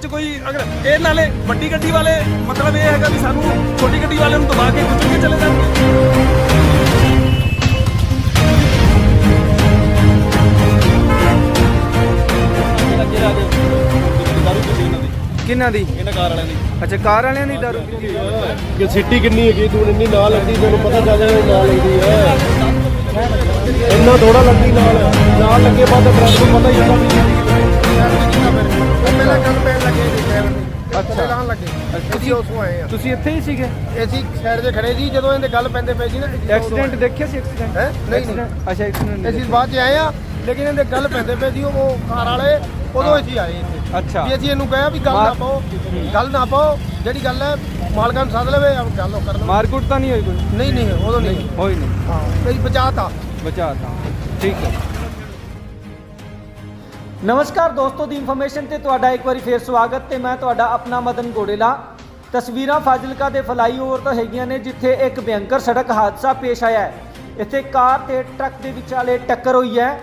ਵਿੱਚ ਕੋਈ ਅਗਰ ਇਹ ਨਾਲੇ ਵੱਡੀ ਗੱਡੀ ਵਾਲੇ ਮਤਲਬ ਇਹ ਹੈਗਾ ਵੀ ਸਾਨੂੰ ਛੋਟੀ ਗੱਡੀ ਵਾਲਿਆਂ ਨੂੰ ਦਬਾ ਕੇ ਕੁਚਲ ਕੇ ਚਲੇ ਜਾਣਗੇ। ਇਹਨਾਂ ਦੀ? ਕਿੰਨਾਂ ਦੀ? ਇਹਨਾਂ ਕਾਰ ਵਾਲਿਆਂ ਦੀ। ਅੱਛਾ ਕਾਰ ਵਾਲਿਆਂ ਦੀ ਦਾਰੂ ਪੀਤੀ? ਕਿ ਸਿੱਟੀ ਕਿੰਨੀ ਹੈਗੀ ਤੂੰ ਇੰਨੀ ਨਾਲ ਲੱਗਦੀ ਤੈਨੂੰ ਪਤਾ ਚੱਲ ਜਾਣਾ ਨਾਲ ਲੱਗਦੀ ਹੈ। ਇੰਨਾ ਥੋੜਾ ਲੱਗਦੀ ਨਾਲ। ਨਾਲ ਲੱਗੇ ਬਾਅਦ ਬ੍ਰਦਰ ਨੂੰ ਪਤਾ ਹੀ ਹੁੰਦਾ ਵੀ ਪਹਿਲਾਂ ਗੱਲ ਪੈਣ ਲੱਗੇ ਜੀ ਸ਼ਹਿਰ ਦੇ ਅੱਛਾ। ਲਾਣ ਲੱਗੇ ਅਸੀਂ ਉੱਥੋਂ ਆਏ ਆ ਤੁਸੀਂ ਇੱਥੇ ਹੀ ਸੀਗੇ? ਅਸੀਂ ਸਾਈਡ ਤੇ ਖੜੇ ਸੀ ਜਦੋਂ ਇਹਦੇ ਗੱਲ ਪੈਂਦੇ ਪਏ ਸੀ ਨਾ ਐਕਸੀਡੈਂਟ। ਦੇਖਿਆ ਸੀ ਐਕਸੀਡੈਂਟ ਹੈਂ? ਨਹੀਂ, ਨਹੀਂ। ਅੱਛਾ ਐਕਸੀਡੈਂਟ ਅਸੀਂ ਬਾਅਦ ਚ ਆਏ ਆ ਲੇਕਿਨ ਇਹਦੇ ਗੱਲ ਪੈਂਦੇ ਪਏ ਸੀ ਉਹ ਕਾਰ ਵਾਲੇ ਉਦੋਂ ਅਸੀਂ ਆਏ ਇੱਥੇ। ਅੱਛਾ। ਵੀ ਅਸੀਂ ਇਹਨੂੰ ਕਿਹਾ ਵੀ ਗੱਲ ਨਾ ਪਾਓ ਗੱਲ ਨਾ ਪਾਓ ਜਿਹੜੀ ਗੱਲ ਹੈ ਮਾਲਕਾਂ ਨੂੰ ਸੱਦ ਲਵੇ ਆਪ ਗੱਲ ਕਰ ਲਵੇ। ਮਾਰਕੁੱਟ ਤਾਂ ਨਹੀਂ ਹੋਈ ਕੋਈ? ਨਹੀਂ ਨਹੀਂ ਉਦੋਂ ਨਹੀਂ ਹੋਈ ਨਹੀਂ। ਹਾਂ ਕਈ ਬਚਾਤਾ। ਬਚਾਤਾ ਠੀਕ ਹੈ। ਨਮਸਕਾਰ ਦੋਸਤੋ, ਦੀ ਇਨਫੋਰਮੇਸ਼ਨ ਤੇ ਤੁਹਾਡਾ ਇੱਕ ਵਾਰੀ ਫੇਰ ਸਵਾਗਤ ਤੇ ਮੈਂ ਤੁਹਾਡਾ ਆਪਣਾ ਮਦਨ ਗੋੜੇਲਾ ਤਸਵੀਰਾਂ ਫਾਜ਼ਿਲਕਾ ਦੇ ਫਲਾਈਓਵਰ ਤੋਂ ਹੈਗੀਆਂ ਨੇ, ਜਿੱਥੇ ਇੱਕ ਭਿਅੰਕਰ ਸੜਕ ਹਾਦਸਾ ਪੇਸ਼ ਆਇਆ ਹੈ। ਇੱਥੇ ਕਾਰ ਤੇ ਟਰੱਕ ਦੇ ਵਿਚਾਲੇ ਟੱਕਰ ਹੋਈ ਹੈ।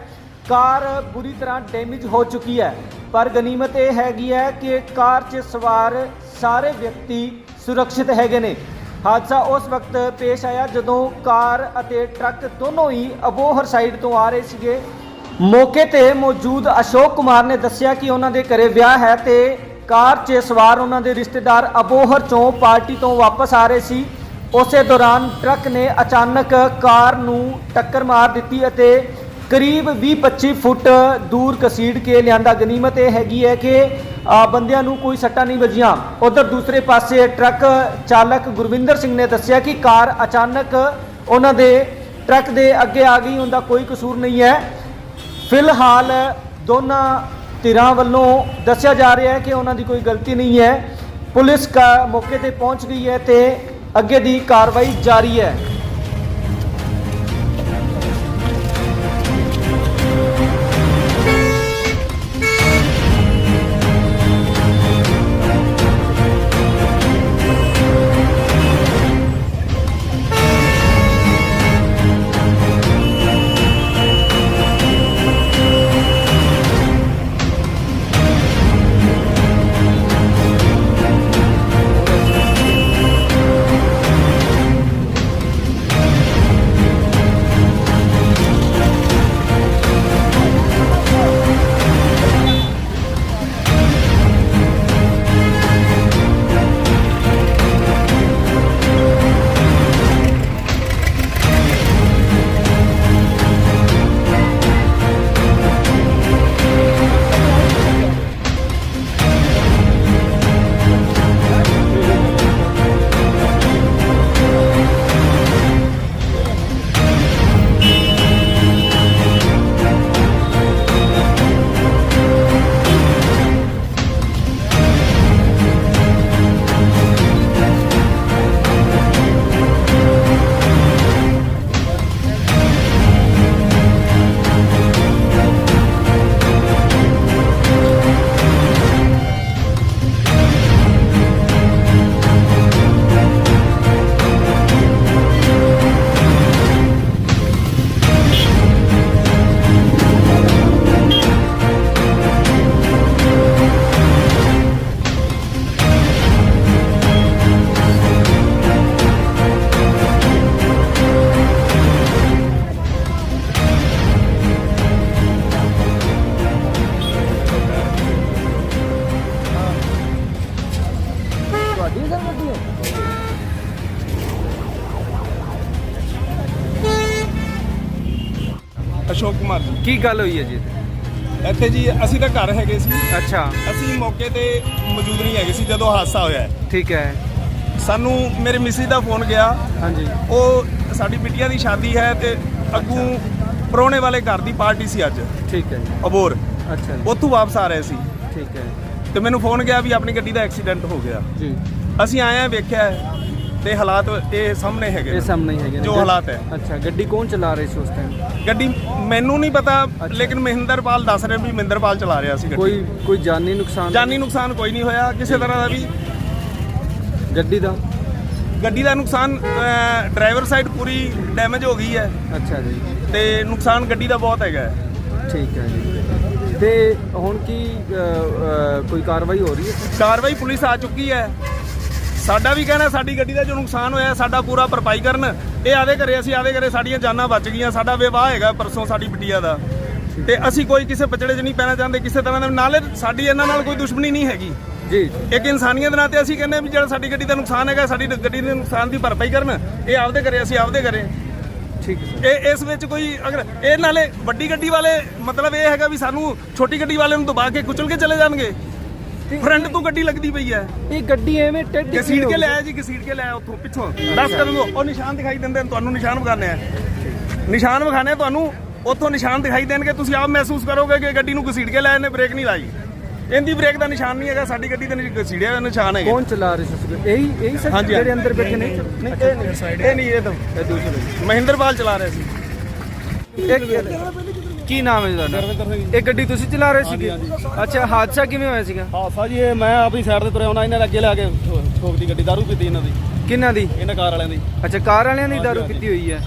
ਕਾਰ ਬੁਰੀ ਤਰ੍ਹਾਂ ਡੈਮੇਜ ਹੋ ਚੁੱਕੀ ਹੈ। ਪਰ ਗਨੀਮਤ ਇਹ ਹੈਗੀ ਹੈ ਕਿ ਕਾਰ 'ਚ ਸਵਾਰ ਸਾਰੇ ਵਿਅਕਤੀ ਸੁਰੱਖਿਅਤ ਹੈਗੇ ਨੇ। ਹਾਦਸਾ ਉਸ ਵਕਤ ਪੇਸ਼ ਆਇਆ ਜਦੋਂ ਕਾਰ ਅਤੇ ਟਰੱਕ ਦੋਨੋਂ ਹੀ ਅਬੋਹਰ ਸਾਈਡ ਤੋਂ ਆ ਰਹੇ ਸੀਗੇ। ਮੌਕੇ ਤੇ ਮੌਜੂਦ ਅਸ਼ੋਕ ਕੁਮਾਰ ਨੇ ਦੱਸਿਆ ਕਿ ਉਹਨਾਂ ਦੇ ਘਰੇ ਵਿਆਹ ਹੈ ਤੇ ਕਾਰ 'ਚ ਸਵਾਰ ਉਹਨਾਂ ਦੇ ਰਿਸ਼ਤੇਦਾਰ ਅਬੋਹਰ ਚੋਂ ਪਾਰਟੀ ਤੋਂ ਵਾਪਸ ਆ ਰਹੇ ਸੀ। ਉਸੇ ਦੌਰਾਨ ਟਰੱਕ ਨੇ ਅਚਾਨਕ ਕਾਰ ਨੂੰ ਟੱਕਰ ਮਾਰ ਦਿੱਤੀ ਅਤੇ ਕਰੀਬ 20-25 ਫੁੱਟ ਦੂਰ ਕਸੀੜ ਕੇ ਲਿਆਂਦਾ। ਗਨੀਮਤ ਇਹ ਹੈਗੀ ਹੈ ਕਿ ਬੰਦਿਆਂ ਨੂੰ ਕੋਈ ਸੱਟਾਂ ਨਹੀਂ ਵੱਜੀਆਂ। ਉਧਰ ਦੂਸਰੇ ਪਾਸੇ ਟਰੱਕ ਚਾਲਕ ਗੁਰਵਿੰਦਰ ਸਿੰਘ ਨੇ ਦੱਸਿਆ ਕਿ ਕਾਰ ਅਚਾਨਕ ਉਹਨਾਂ ਦੇ ਟਰੱਕ ਦੇ ਅੱਗੇ ਆ ਗਈ। ਉਹਦਾ ਕੋਈ ਕਸੂਰ ਨਹੀਂ ਹੈ। ਫਿਲਹਾਲ ਦੋਨਾਂ ਧਿਰਾਂ ਵੱਲੋਂ ਦੱਸਿਆ ਜਾ ਰਿਹਾ ਹੈ ਕਿ ਉਹਨਾਂ ਦੀ ਕੋਈ ਗਲਤੀ ਨਹੀਂ ਹੈ। ਪੁਲਿਸ ਕਾ ਮੌਕੇ ਤੇ ਪਹੁੰਚ ਗਈ ਹੈ ਤੇ ਅੱਗੇ ਦੀ ਕਾਰਵਾਈ ਜਾਰੀ ਹੈ। ਅਸ਼ੋਕ ਕੁਮਾਰ ਜੀ। ਕੀ ਗੱਲ ਹੋਈ ਹੈ ਜੀ? ਇੱਥੇ ਜੀ ਅਸੀਂ ਤਾਂ ਘਰ ਹੈਗੇ ਸੀ। ਅੱਛਾ। ਅਸੀਂ ਮੌਕੇ ਤੇ ਮੌਜੂਦ ਨਹੀਂ ਹੈਗੇ ਸੀ ਜਦੋਂ ਹਾਦਸਾ ਹੋਇਆ ਹੈ। ਠੀਕ ਹੈ। ਸਾਨੂੰ ਮੇਰੇ ਮਿਸਿਸ ਦਾ ਫੋਨ ਗਿਆ। ਹਾਂਜੀ। ਉਹ ਸਾਡੀ ਬਿਟੀਆ ਦੀ ਸ਼ਾਦੀ ਹੈ ਤੇ ਅੱਗੂ ਪਰੋਣੇ ਵਾਲੇ ਘਰ ਦੀ ਪਾਰਟੀ ਸੀ ਅੱਜ। ਠੀਕ ਹੈ ਜੀ। ਅਬੋਰ। ਅੱਛਾ ਜੀ। ਉੱਥੋਂ ਵਾਪਸ ਆ ਰਹੇ ਸੀ। ਠੀਕ ਹੈ। ਤੇ ਮੈਨੂੰ ਫੋਨ ਗਿਆ ਵੀ ਆਪਣੀ ਗੱਡੀ ਦਾ ਐਕਸੀਡੈਂਟ ਹੋ ਗਿਆ। ਜੀ। ਅਸੀਂ ਆਏ ਆ ਵੇਖਿਆ ਹੈ, ਤੇ ਹਾਲਾਤ ਇਹ ਸਾਹਮਣੇ ਹੈਗੇ ਇਹ ਨੇ। ਸਾਹਮਣੇ ਹੀ ਹੈਗੇ ਨੇ। ਜੋ ਹਾਲਾਤ ਹੈ। ਅੱਛਾ ਗੱਡੀ ਕੌਣ ਚਲਾ ਰਹੀ ਸੀ ਉਸ ਟਾਈਮ ਗੱਡੀ ਮੈਨੂੰ ਨਹੀਂ ਪਤਾ ਲੇਕਿਨ ਮਹਿੰਦਰਪਾਲ ਦੱਸ ਰਿਹਾ ਵੀ ਮਹਿੰਦਰਪਾਲ ਚਲਾ ਰਿਹਾ ਸੀ ਗੱਡੀ। ਕੋਈ ਕੋਈ ਜਾਨੀ ਨੁਕਸਾਨ ਜਾਨੀ ਨੁਕਸਾਨ ਕੋਈ ਨਹੀਂ ਹੋਇਆ। ਕਿਸੇ ਤਰ੍ਹਾਂ ਦਾ ਵੀ ਗੱਡੀ ਦਾ? ਗੱਡੀ ਦਾ ਨੁਕਸਾਨ ਡਰਾਈਵਰ ਸਾਈਡ ਪੂਰੀ ਡੈਮੇਜ ਹੋ ਗਈ ਹੈ। ਅੱਛਾ ਜੀ। ਤੇ ਨੁਕਸਾਨ ਗੱਡੀ ਦਾ ਬਹੁਤ ਹੈਗਾ ਹੈ। ਠੀਕ ਹੈ ਜੀ। ਤੇ ਹੁਣ ਕੀ ਅ, ਅ, ਕੋਈ ਕਾਰਵਾਈ ਹੋ ਰਹੀ ਹੈ? ਕਾਰਵਾਈ ਪੁਲਿਸ ਆ ਚੁੱਕੀ ਹੈ। ਸਾਡਾ ਵੀ ਕਹਿਣਾ ਸਾਡੀ ਗੱਡੀ ਦਾ ਜੋ ਨੁਕਸਾਨ ਹੋਇਆ ਸਾਡਾ ਪੂਰਾ ਭਰਪਾਈ ਕਰਨ। ਇਹ ਆਦੇ ਘਰੇ ਅਸੀਂ ਆਦੇ ਘਰੇ ਸਾਡੀਆਂ ਜਾਨਾਂ ਬਚ ਗਈਆਂ ਸਾਡਾ ਵਿਵਾਹ ਹੈਗਾ ਪਰਸੋਂ ਸਾਡੀ ਬਿਟੀਆ ਦਾ। ਤੇ ਅਸੀਂ ਕੋਈ ਕਿਸੇ ਪਚੜੇ 'ਚ ਨਹੀਂ ਪੈਣਾ ਚਾਹੁੰਦੇ ਕਿਸੇ ਤਰ੍ਹਾਂ ਦਾ ਨਾਲੇ ਸਾਡੀ ਇਹਨਾਂ ਨਾਲ ਕੋਈ ਦੁਸ਼ਮਣੀ ਨਹੀਂ ਹੈਗੀ। ਜੀ। ਇੱਕ ਇਨਸਾਨੀਅਤ ਦੇ ਨਾਤੇ ਅਸੀਂ ਕਹਿੰਦੇ ਵੀ ਜਿਹੜਾ ਸਾਡੀ ਗੱਡੀ ਦਾ ਨੁਕਸਾਨ ਹੈਗਾ ਸਾਡੀ ਗੱਡੀ ਦੇ ਨੁਕਸਾਨ ਦੀ ਭਰਪਾਈ ਕਰਨ ਇਹ ਆਪਦੇ ਘਰੇ ਅਸੀਂ ਆਪਦੇ ਘਰੇ। ਠੀਕ ਹੈ ਇਹ ਇਸ ਵਿੱਚ ਕੋਈ ਅਗਰ ਇਹ ਨਾਲੇ ਵੱਡੀ ਗੱਡੀ ਵਾਲੇ ਮਤਲਬ ਇਹ ਹੈਗਾ ਵੀ ਸਾਨੂੰ ਛੋਟੀ ਗੱਡੀ ਵਾਲੇ ਨੂੰ ਦਬਾ ਕੇ ਕੁਚਲ ਕੇ ਚਲੇ ਜਾਣਗੇ। ਫਰੰਟ ਤੋਂ ਗੱਡੀ ਲੱਗਦੀ ਪਈ ਹੈ। ਇਹ ਗੱਡੀ ਐਵੇਂ ਟੱਡੀ ਘਸੀੜ ਕੇ ਲਿਆਇਆ ਜੀ ਘਸੀੜ ਕੇ ਲਿਆਇਆ ਉੱਥੋਂ ਪਿੱਛੋਂ। ਦੱਸ ਕਰ ਦੋ ਉਹ ਨਿਸ਼ਾਨ ਦਿਖਾਈ ਦਿੰਦੇ ਨੇ ਤੁਹਾਨੂੰ ਨਿਸ਼ਾਨ ਵਿਖਾਣੇ ਆ ਨਿਸ਼ਾਨ ਵਿਖਾਣੇ ਆ ਤੁਹਾਨੂੰ ਉੱਥੋਂ ਨਿਸ਼ਾਨ ਦਿਖਾਈ ਦੇਣਗੇ। ਤੁਸੀਂ ਆਪ ਮਹਿਸੂਸ ਕਰੋਗੇ ਕਿ ਗੱਡੀ ਨੂੰ ਘਸੀੜ ਕੇ ਲਿਆਏ ਨੇ ਬ੍ਰੇਕ ਨਹੀਂ ਲਾਈ। ਇਹਦੀ ਬ੍ਰੇਕ ਦਾ ਨਿਸ਼ਾਨ ਨਹੀਂ ਹੈਗਾ ਸਾਡੀ ਗੱਡੀ ਤੇ ਘਸੀੜਿਆ ਹੋਇਆ ਨਿਸ਼ਾਨ ਹੈਗਾ। ਕੌਣ ਚਲਾ ਰਹੇ ਸੀ? ਇਹੀ ਇਹੀ ਸਰ ਜਿਹੜੇ ਅੰਦਰ ਬੈਠੇ ਨੇ? ਨਹੀਂ ਇਹ ਨਹੀਂ ਇਹ ਨਹੀਂ ਇਹ ਤਾਂ ਇਹ ਦੂਸਰੇ। ਮਹਿੰਦਰਪਾਲ ਚਲਾ ਰਿਹਾ ਸੀ। ਇੱਕ ਕੀ ਨਾਮ ਹੈ ਜੀ ਤੁਹਾਡਾ? ਇਹ ਗੱਡੀ ਤੁਸੀਂ ਚਲਾ ਰਹੇ ਸੀਗੇ? ਅੱਛਾ ਹਾਦਸਾ ਕਿਵੇਂ ਹੋਇਆ ਸੀਗਾ? ਹਾਸਾ ਜੀ ਇਹ ਮੈਂ ਆਪਣੀ ਸਾਈਡ ਤੇ ਤੁਰਿਆ ਆਉਣਾ ਇਹਨਾਂ ਅੱਗੇ ਲਾ ਕੇ ਠੋ- ਠੋਕਦੀ ਗੱਡੀ ਦਾਰੂ ਪੀਤੀ ਇਹਨਾਂ ਦੀ। ਕਿੰਨਾ ਦੀ? ਇਹਨਾਂ ਕਾਰ ਵਾਲਿਆਂ ਦੀ। ਅੱਛਾ ਕਾਰ ਵਾਲਿਆਂ ਦੀ ਦਾਰੂ ਪੀਤੀ ਹੋਈ ਹੈ।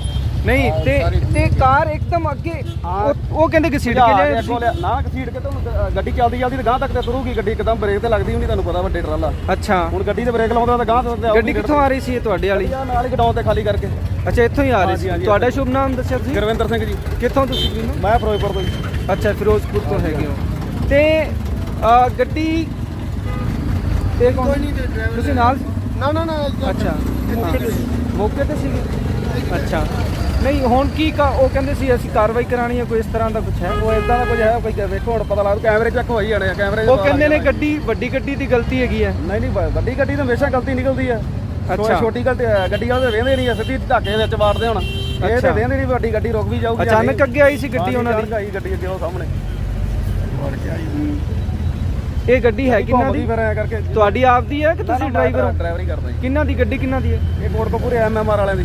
ਨਹੀਂ ਤੇ ਤੇ ਕਾਰ ਇੱਕਦਮ ਅੱਗੇ ਉਹ- ਉਹ ਕਹਿੰਦੇ ਕਿ ਸਿੱਟ ਕੇ ਲਿਆਏ ਲਿਆ- ਨਾ ਕਸੀੜ ਕੇ ਤੁਹਾਨੂੰ ਗੱਡੀ ਚੱਲਦੀ ਚੱਲਦੀ ਤੇ ਗਾਂ ਤੱਕ ਤੇ ਤੁਰੂਗੀ ਗੱਡੀ ਇੱਕਦਮ ਬ੍ਰੇਕ ਤੇ ਲੱਗਦੀ ਹੁੰਦੀ ਤੁਹਾਨੂੰ ਪਤਾ ਵੱਡੇ ਟਰਾਲਾ। ਅੱਛਾ। ਹੁਣ ਗੱਡੀ ਤੇ ਬ੍ਰੇਕ ਲਾਉਂਦਾ ਤਾਂ ਗਾਂ ਤੇ ਗੱਡੀ ਕਿੱਥੋਂ ਆ ਰਹੀ ਸੀ ਇਹ ਤੁਹਾਡੇ ਵਾਲੀ? ਆ ਨਾਲ ਹੀ ਗਡਾਉਣ ਤੇ ਖਾਲੀ ਕਰਕੇ। ਅੱਛਾ ਇੱਥੋਂ ਹੀ ਆ ਰਹੀ ਹਾਂਜੀ, ਸੀ। ਹਾਂਜੀ, ਤੁਹਾਡਾ ਸ਼ੁਭ ਨਾਮ ਦੱਸਿਆ ਤੁਸੀਂ? ਗੁਰਵਿੰਦਰ ਸਿੰਘ ਜੀ। ਕਿੱਥੋਂ ਤੁਸੀਂ ਵੀਰ ਨੂੰ ਮੈਂ ਫਿਰੋਜ਼ਪੁਰ ਤੋਂ ਜੀ। ਅੱਛਾ ਫਿਰੋਜ਼ਪੁਰ ਤੋਂ ਹੈਗੇ ਹੋ। ਤੇ ਅ, ਗੱਡੀ ਤੇ ਕੌਣ? ਤੁਸੀਂ ਨਾਲ ਸੀ? ਨਾ ਨਾ ਨਾ ਅੱਛਾ। ਮੌਕੇ ਤੇ ਸੀਗੇ ਅੱਛਾ। ਨਹੀਂ ਹੁਣ ਕੀ ਕਾ- ਉਹ ਕਹਿੰਦੇ ਸੀ ਅਸੀਂ ਕਾਰਵਾਈ ਕਰਾਣੀ ਹੈ ਕੋਈ ਇਸ ਤਰ੍ਹਾਂ ਦਾ ਕੁਝ ਹੈ? ਉਹ ਇਦਾਂ ਦਾ ਕੁਝ ਹੈ ਕੋਈ ਵੇਖੋ ਹੁਣ ਪਤਾ ਲੱਗਦਾ ਕੈਮਰੇ ਚੈੱਕ ਹੋਈ ਜਾਣੇ ਆ ਕੈਮਰੇ 'ਚ ਉਹ ਪਤਾ ਕਹਿੰਦੇ ਨੇ ਗੱਡੀ ਵੱਡੀ ਗੱਡੀ ਦੀ ਗਲਤੀ ਹੈਗੀ ਹੈ। ਨਹੀਂ ਨਹੀਂ ਵੱਡੀ ਗੱਡੀ ਤਾਂ ਹਮੇਸ਼ਾ ਗਲਤੀ ਨਿਕਲਦੀ ਆ ਅੱਛਾ। ਛੋਟੀ ਗਲਤੀ ਗੱਡੀ ਵਾਲੇ ਵੇਂਦੇ ਨਹੀਂ ਆ ਸਿੱਧੀ ਢਾਕੇ ਵਿੱਚ ਵਾੜਦੇ ਹੁਣ। ਇਹ ਅੱਛਾ। ਤਾਂ ਵੇਂਦੇ ਨਹੀਂ ਵੱਡੀ ਗੱਡੀ ਰੁਕ ਵੀ ਜਾਊਗੀ ਅਚਾਨਕ ਅੱਗੇ ਆਈ ਸੀ ਗੱਡੀ ਉਹਨਾਂ ਦੀ? ਆਈ ਗੱਡੀ ਅੱਗੇ ਉਹ ਸਾਹਮਣੇ। ਇਹ ਗੱਡੀ ਹੈ ਕਿੰਨਾ ਦੀ? ਫਿਰ ਐ ਕਰਕੇ ਤੁਹਾਡੀ ਆਪਦੀ ਹੈ ਕਿ ਤੁਸੀਂ ਡਰਾਈਵਰ ਹੋ? ਡਰਾਈਵਰ ਹੀ ਕਰਦਾ ਜੀ। ਕਿੰਨਾ ਦੀ ਗੱਡੀ ਕਿੰਨਾ ਦੀ ਹੈ? ਇਹ ਕੋਟ ਕਪੂਰੇ ਐਮਐਮਆਰ ਵਾਲਿਆਂ ਦੀ।